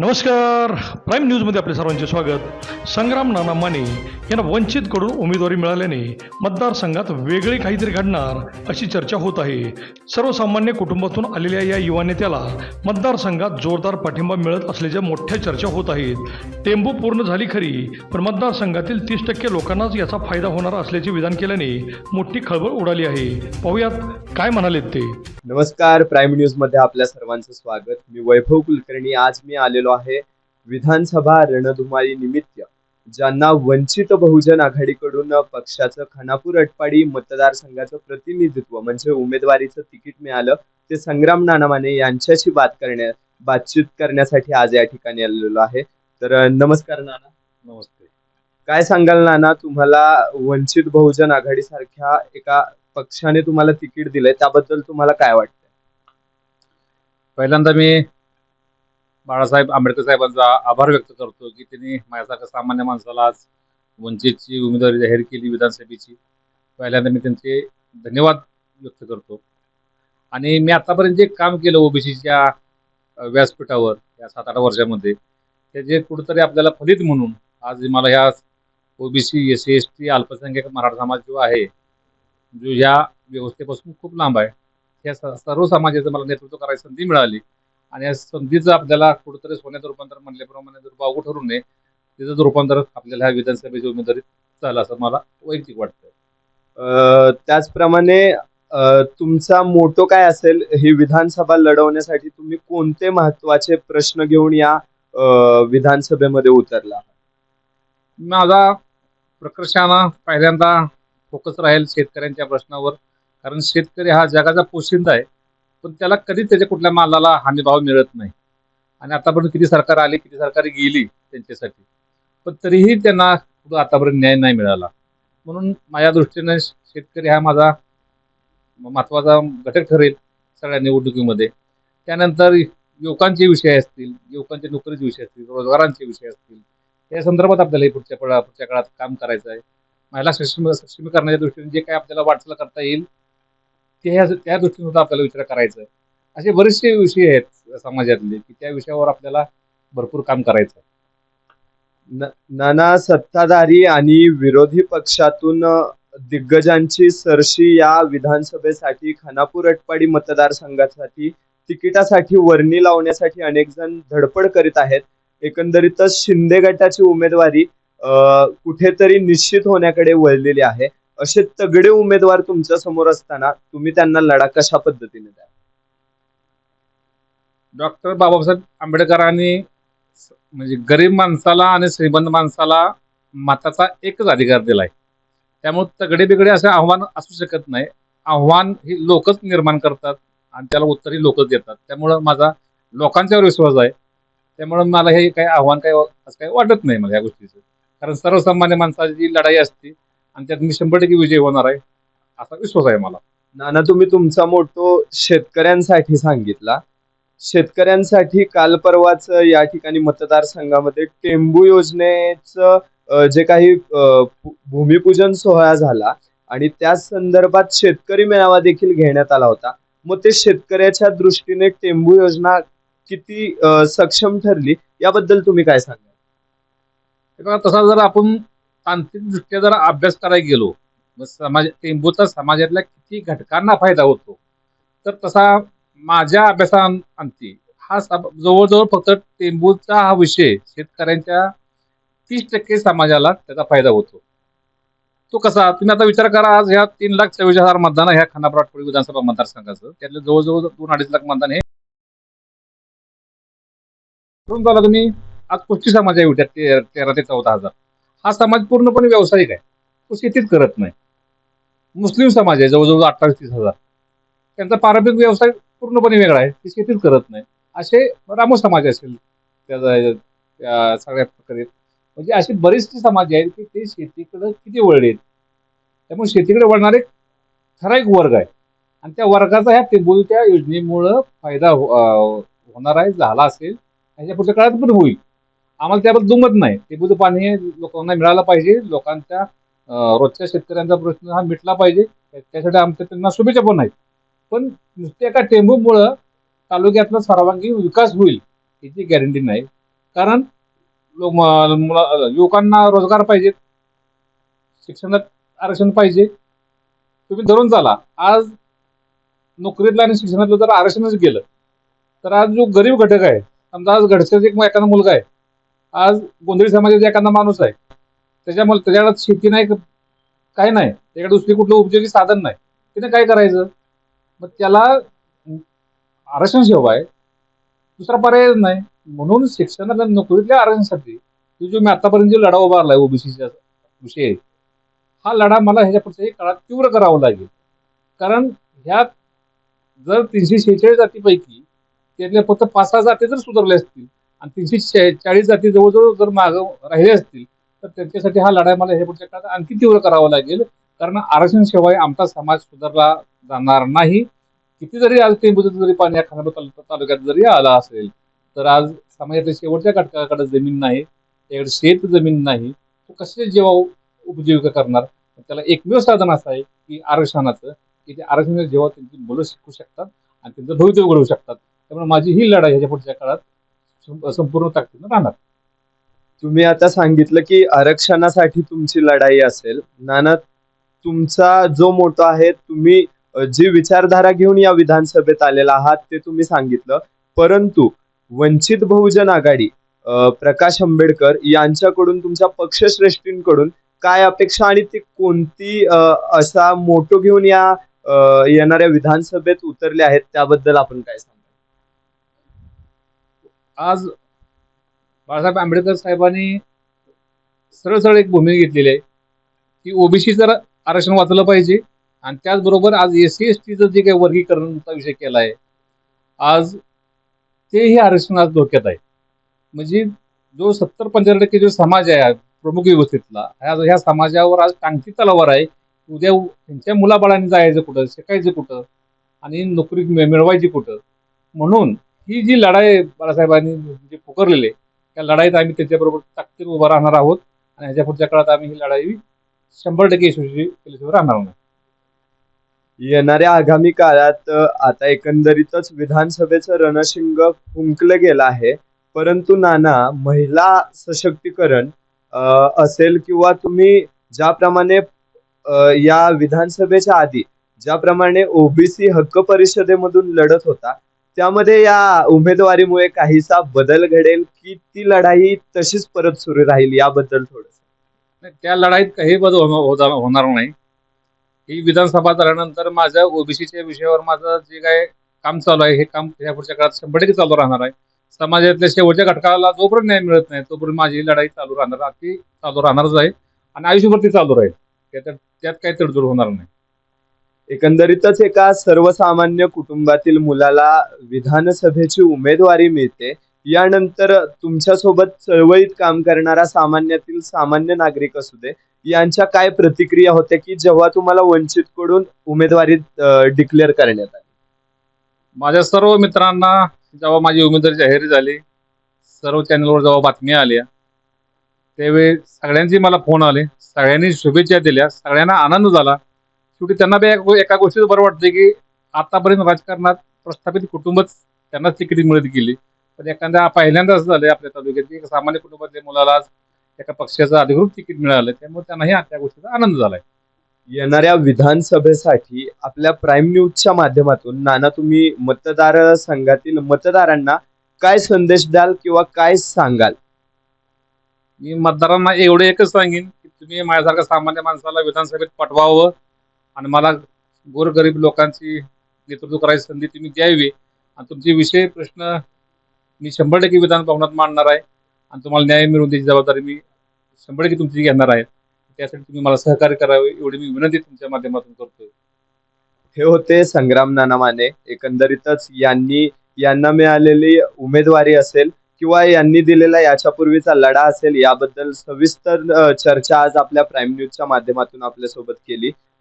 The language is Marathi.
नमस्कार. प्राईम न्यूजमध्ये आपले सर्वांचे स्वागत. संग्राम नाना माने यांना वंचितकडून उमेदवारी मिळाल्याने मतदारसंघात वेगळे काहीतरी घडणार अशी चर्चा होत आहे. सर्वसामान्य कुटुंबातून आलेल्या या युवा नेत्याला मतदारसंघात जोरदार पाठिंबा मिळत असल्याच्या मोठ्या चर्चा होत आहेत. टेंबू पूर्ण झाली खरी पण मतदारसंघातील तीस टक्के लोकांनाच याचा फायदा होणार असल्याचे विधान केल्याने मोठी खळबळ उडाली आहे. पाहुयात काय म्हणालेत ते. नमस्कार. प्राईम न्यूजमध्ये आपल्या सर्वांचं स्वागत. मी वैभव कुलकर्णी. आज मी आलेलो आहे. विधानसभा रणधुमाळी निमित्त. ज्यांना वंचित बहुजन आघाडीकडून पक्षाचं खानापूर अटपाडी मतदारसंघाचं प्रतिनिधित्व म्हणजे उमेदवारीचं तिकीट मिळालं ते संग्राम नानामाने यांच्याशी बात करण्या बातचीत करण्यासाठी आज या ठिकाणी आलेलो आहे. तर नमस्कार नाना. नमस्ते. काय सांगाल नाना तुम्हाला वंचित बहुजन आघाडी सारख्या एका पक्षाने तुम्हाला तिकीट दिलंय त्याबद्दल तुम्हाला काय वाटतं पहिल्यांदा मी बाळासाहेब आंबेडकर साहेबांचा आभार व्यक्त करतो की त्यांनी माझ्यासारख्या सामान्य माणसाला आज वंचितची उमेदवारी जाहीर केली विधानसभेची. पहिल्यांदा मी त्यांचे धन्यवाद व्यक्त करतो. आणि मी आतापर्यंत जे काम केलं ओबीसीच्या व्यासपीठावर या सात आठ वर्षामध्ये त्याचे कुठंतरी आपल्याला फलित म्हणून आज मला ह्या OBC S C S T अल्पसंख्याक मराठा समाज जो आहे जो ह्या व्यवस्थेपासून खूप लांब आहे या स- सर्व समाजाचं मला नेतृत्व करायची संधी मिळाली. आणि या संधीचं आपल्याला कुठंतरी सोन्याचं रूपांतर म्हणल्याप्रमाणे जर बावगं ठरू नये त्याचं जर रूपांतर आपल्याला ह्या विधानसभेच्या उमेदवारीत झालं असं मला वैयक्तिक वाटतं त्याचप्रमाणे तुमचा मोटो काय असेल ही विधानसभा लढवण्यासाठी तुम्ही कोणते महत्त्वाचे प्रश्न घेऊन या विधानसभेमध्ये उतरला? माझा प्रकर्षानं पहिल्यांदा फोकस राहील शेतकऱ्यांच्या प्रश्नावर कारण शेतकरी हा जगाचा पोशिंदा आहे. पण त्याला कधीच त्याच्या कुठल्या मालाला हमीभाव मिळत नाही. आणि आतापर्यंत किती सरकार आली किती सरकारी गेली त्यांच्यासाठी. पण तरीही त्यांना कुठं आतापर्यंत न्याय नाही मिळाला. म्हणून माझ्या दृष्टीने शेतकरी हा माझा महत्त्वाचा घटक ठरेल सगळ्या निवडणुकीमध्ये. त्यानंतर युवकांचे विषय असतील युवकांच्या नोकरीचे विषय असतील रोजगारांचे विषय असतील या संदर्भात आपल्याला पुढच्या पुढच्या काळात काम करायचं आहे. महिला सक्षम सक्षमीकरणाच्या दृष्टीने जे काही आपल्याला वाटचाल करता येईल ते ह्या त्या दृष्टीने सुद्धा आपल्याला विचार करायचा आहे असे बरेचसे विषय आहेत समाजातले की त्या विषयावर आपल्याला भरपूर काम करायचं आहे न- नाना सत्ताधारी आणि विरोधी पक्षातून दिग्गजांची सरशी या विधानसभेसाठी खानापूर अटपाडी मतदारसंघासाठी तिकिटासाठी वर्णी लावण्यासाठी अनेक जण धडपड करीत आहेत. एकंदरीतच शिंदे गटाची उमेदवारी कुठेतरी निश्चित होण्याकडे वळलेली आहे. असे तगडे उमेदवार तुमच्यासमोर असताना तुम्ही त्यांना लढा कशा पद्धतीने द्या डॉक्टर बाबासाहेब आंबेडकरांनी स- म्हणजे गरीब माणसाला आणि श्रीमंत माणसाला मताचा एकच अधिकार दिलाय. त्यामुळे तगडे बिगडे असं आव्हान असू शकत नाही. आव्हान हे लोकच निर्माण करतात आणि त्याला उत्तरही लोकच देतात. त्यामुळं माझा लोकांच्यावर विश्वास आहे. त्यामुळं मला हे काही आव्हान काही असं काही वाटत नाही मला या गोष्टीचं. कारण सर्वसामान्य माणसाची जी लढाई असते. आणि त्यात मी शंभर टक्के विजय होणार आहे असा विश्वास आहे मला. नाना तुम्ही तुमचा मोठो शेतकऱ्यांसाठी सांगितला. शेतकऱ्यांसाठी काल परवाच या ठिकाणी मतदारसंघामध्ये टेंबू योजनेचं जे काही भूमिपूजन सोहळा झाला आणि त्या संदर्भात शेतकरी मेळावा देखील घेण्यात आला होता. मग ते शेतकऱ्याच्या दृष्टीने टेंबू योजना किती सक्षम ठरली याबद्दल तुम्ही काय सांगाल? बघा तसा जर आपण तांत्रिकदृष्ट्या जर अभ्यास करायला गेलो मग समाज टेंबूचा समाजातल्या किती घटकांना फायदा होतो? तर तसा माझ्या अभ्यासाअंती हा सम- जवळजवळ फक्त टेंबूचा हा विषय शेतकऱ्यांच्या तीस टक्के समाजाला त्याचा फायदा होतो. तो कसा? तुम्ही आता विचार करा आज ह्या तीन लाख चव्वीस हजार मतदान ह्या खानापूर विधानसभा मतदारसंघाचं. त्यातले जवळजवळ दोन अडीच लाख मतदान हे करून झाला तुम्ही आज कुस्ती समाज आहे ते- तेरा ते चौदा हजार? हा समाज पूर्णपणे व्यावसायिक आहे. तो शेतीत करत नाही. मुस्लिम समाज आहे जवळजवळ अठ्ठावीस तीस हजार. त्यांचा पारंपरिक व्यवसाय पूर्णपणे वेगळा आहे. ते शेतीत करत नाही. असे रामो समाज असेल त्याचा त्या सगळ्या प्रकारे. म्हणजे अशी बरीचशी समाज आहेत की ते शेतीकडे किती वळलेत त्यामुळे शेतीकडे वळणारे ठराविक वर्ग आहे. आणि त्या वर्गाचा ह्या टेंबूच्या योजनेमुळं फायदा हो- होणार आहे झाला असेल. ह्याच्या पुढच्या काळात पण होईल. आम्हाला त्याबद्दल दुमत नाही. टेंबूचं पाणी हे लोकांना मिळालं पाहिजे. लोकांच्या रोजच्या शेतकऱ्यांचा प्रश्न हा मिटला पाहिजे. त्यासाठी आमच्या त्यांना शुभेच्छा पण आहेत. पण नुसत्या एका टेंबूमुळं तालुक्यातला सर्वांगीण विकास होईल याची गॅरंटी नाही. कारण लोक युवकांना रोजगार पाहिजेत शिक्षणात आरक्षण पाहिजे. तुम्ही धरून चाला. आज नोकरीतलं आणि शिक्षणातलं जर आरक्षणच गेलं तर आज जो गरीब घटक आहे समजा आज घडच्याचा एक एखादा मुलगा आहे आज गोंधळी समाजाचा एखादा माणूस आहे त्याच्यामुळे त्याच्याकडे शेती नाही काही नाही. त्याच्याकडे दुसरी कुठलं उपयोगी साधन नाही. त्याने काय करायचं? मग त्याला आरक्षण सेवा आहे दुसरा पर्याय नाही. म्हणून शिक्षणात नोकरीतल्या आरक्षणासाठी. तो जो मी आतापर्यंत जो लढा आहे ओबीसीचा विषय हा लढा मला ह्याच्या पुढच्याही काळात तीव्र करावा लागेल. कारण ह्यात जर तीनशे शेहेचाळीस जातीपैकी त्यातल्या फक्त पाच सहा जाती जर सुधारल्या असतील आणि तीनशे चाळीस जाती जवळजवळ जर मागं राहिले असतील तर त्यांच्यासाठी हा लढाई मला ह्या पुढच्या काळात आणखी तीव्र करावा लागेल. कारण आरक्षण शिवाय आमचा समाज सुधारला जाणार नाही. किती जरी आज टेंबूचं जरी पाणी या खानापूर तालुक्यात जरी आला असेल तर आज समाजाच्या शेवटच्या घटकाकडे जमीन नाही त्याकडे शेत जमीन नाही तो कसे जेव्हा उपजीविका करणार? त्याला एकमेव साधन असं आहे की आरक्षणाचं की ते आरक्षण जेव्हा त्यांची मुलं शिकू शकतात आणि त्यांचं भवितव्य घडवू शकतात. त्यामुळे माझी ही लढाई ह्याच्या पुढच्या काळात संपूर्ण ताकदीनं राहणार. तुम्ही आता सांगितलं की आरक्षणासाठी तुमची लढाई असेल. नाना तुमचा जो मोठा आहे तुम्ही जी विचारधारा घेऊन या विधानसभेत आलेला आहात ते तुम्ही सांगितलं. परंतु वंचित बहुजन आघाडी प्रकाश आंबेडकर यांच्याकडून तुमच्या पक्षश्रेष्ठींकडून काय अपेक्षा आणि ती कोणती असा मोटो घेऊन या येणाऱ्या विधानसभेत उतरले आहेत त्याबद्दल आपण काय सांगू? आज बाळासाहेब आंबेडकर साहेबांनी सरळ सरळ एक भूमिका घेतलेली आहे की ओबीसी जर आरक्षण वाचलं पाहिजे आणि त्याचबरोबर आज एस सी एस टीचं जे काही वर्गीकरणचा विषय केला आहे आज तेही आरक्षण आज धोक्यात आहे. म्हणजे जो सत्तर पंच्याहत्तर टक्के जो समाज आहे प्रमुख व्यवस्थेतला ह्या ह्या समाजावर आज टांगती तलावर आहे. उद्या त्यांच्या मुलाबाळांनी जायचं कुठं शिकायचं कुठं आणि नोकरी मिळवायची कुठं. म्हणून ही जी लढाई बाळासाहेबांनी जे पुकारलेली आहे त्या लढाईत आम्ही त्याच्याबरोबर ताकदीने उभा राहणार आहोत आणि ह्याच्या पुढच्या काळात आम्ही ही लढाई शंभर टक्के यशस्वी केल्याशिवाय राहणार नाही. येणाऱ्या आगामी काळात आता एकंदरीतच विधानसभेचं रणशिंग फुंकलं गेलं आहे. परंतु नाना महिला सशक्तीकरण असेल किंवा तुम्ही ज्याप्रमाणे या विधानसभेच्या आधी ज्याप्रमाणे ओबीसी हक्क परिषदेमधून लढत होता त्यामध्ये या उमेदवारीमुळे काहीसा बदल घडेल की ती लढाई तशीच परत सुरू राहील याबद्दल थोडस? नाही, त्या लढाईत काही बदल होणार होता- होणार नाही. ही विधानसभा झाल्यानंतर माझ्या ओबीसीच्या विषयावर माझं जे काय काम चालू आहे हे काम या पुढच्या काळात शंभर टक्के चालू राहणार आहे. समाजातल्या शेवटच्या घटकाला जोपर्यंत न्याय मिळत नाही तोपर्यंत माझी ही लढाई चालू राहणार ती चालू राहणारच आहे आणि आयुष्यभर ती चालू राहील. त्यात त्यात काही तडजोड होणार नाही. एकंदरीतच एका सर्वसामान्य कुटुंबातील मुलाला विधानसभेची उमेदवारी मिळते. यानंतर तुमच्यासोबत चळवळीत काम करणारा सामान्यातील सामान्य नागरिक असू दे यांच्या काय प्रतिक्रिया होत्या की जेव्हा तुम्हाला वंचित कडून उमेदवारी डिक्लेअर करण्यात आली? माझ्या सर्व मित्रांना जेव्हा माझी उमेदवारी जाहीर झाली सर्व चॅनलवर जेव्हा बातम्या आल्या त्यावेळी सगळ्यांचे मला फोन आले सगळ्यांनी शुभेच्छा दिल्या सगळ्यांना आनंद झाला. शेवटी त्यांना बी एक- गोष्टीचं बरं वाटतं की आतापर्यंत राजकारणात प्रस्थापित कुटुंबच त्यांना तिकीट मिळत गेली. पण एखाद्या पहिल्यांदाच झालं आपल्या तालुक्यात की एक सामान्य कुटुंबातल्या मुलाला एका पक्षाचं अधिकृत तिकीट मिळालं त्यामुळे त्यांनाही त्या गोष्टीचा आनंद झालाय. येणाऱ्या विधानसभेसाठी आपल्या प्राईम न्यूजच्या माध्यमातून नाना तुम्ही मतदार संघातील मतदारांना काय संदेश द्याल किंवा काय सांगाल? मी मतदारांना एवढं एकच सांगेन की तुम्ही माझ्यासारख्या सामान्य माणसाला विधानसभेत पाठवावं. आणि मला गोरगरीब लोकांची नेतृत्व करायची संधी तुम्ही द्यावी. आणि तुमचे विषय प्रश्न मी शंभर टक्के विधान भवनात मांडणार आहे. आणि तुम्हाला न्याय मिळवून द्यायची जबाबदारी मी शंभर टक्के तुमची घेणार आहे. त्यासाठी तुम्ही मला सहकार्य करावे एवढी मी विनंती तुमच्या माध्यमातून करतोय. हे होते संग्राम नाना माने एकंदरीतच यांनी यांना मिळालेली उमेदवारी असेल किंवा यांनी दिलेला याच्यापूर्वीचा लढा असेल याबद्दल सविस्तर चर्चा आज आपल्या प्राईम न्यूजच्या माध्यमातून आपल्यासोबत केली.